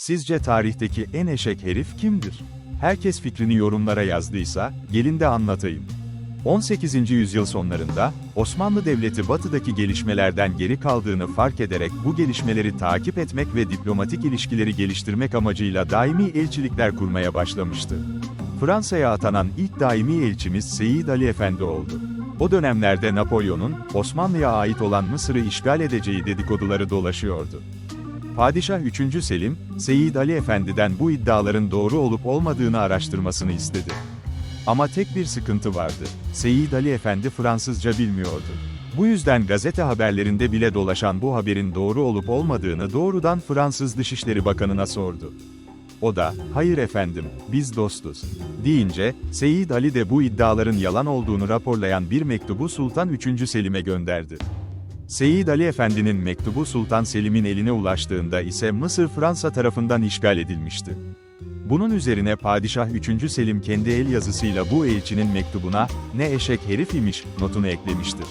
Sizce tarihteki en eşek herif kimdir? Herkes fikrini yorumlara yazdıysa, gelin de anlatayım. 18. yüzyıl sonlarında, Osmanlı Devleti batıdaki gelişmelerden geri kaldığını fark ederek bu gelişmeleri takip etmek ve diplomatik ilişkileri geliştirmek amacıyla daimi elçilikler kurmaya başlamıştı. Fransa'ya atanan ilk daimi elçimiz Seyit Ali Efendi oldu. O dönemlerde Napolyon'un, Osmanlı'ya ait olan Mısır'ı işgal edeceği dedikoduları dolaşıyordu. Padişah 3. Selim, Seyit Ali Efendi'den bu iddiaların doğru olup olmadığını araştırmasını istedi. Ama tek bir sıkıntı vardı. Seyit Ali Efendi Fransızca bilmiyordu. Bu yüzden gazete haberlerinde bile dolaşan bu haberin doğru olup olmadığını doğrudan Fransız Dışişleri Bakanı'na sordu. O da, hayır efendim, biz dostuz, deyince, Seyit Ali de bu iddiaların yalan olduğunu raporlayan bir mektubu Sultan 3. Selim'e gönderdi. Seyit Ali Efendi'nin mektubu Sultan Selim'in eline ulaştığında ise Mısır Fransa tarafından işgal edilmişti. Bunun üzerine Padişah 3. Selim kendi el yazısıyla bu elçinin mektubuna, ne eşek herif imiş, notunu eklemiştir.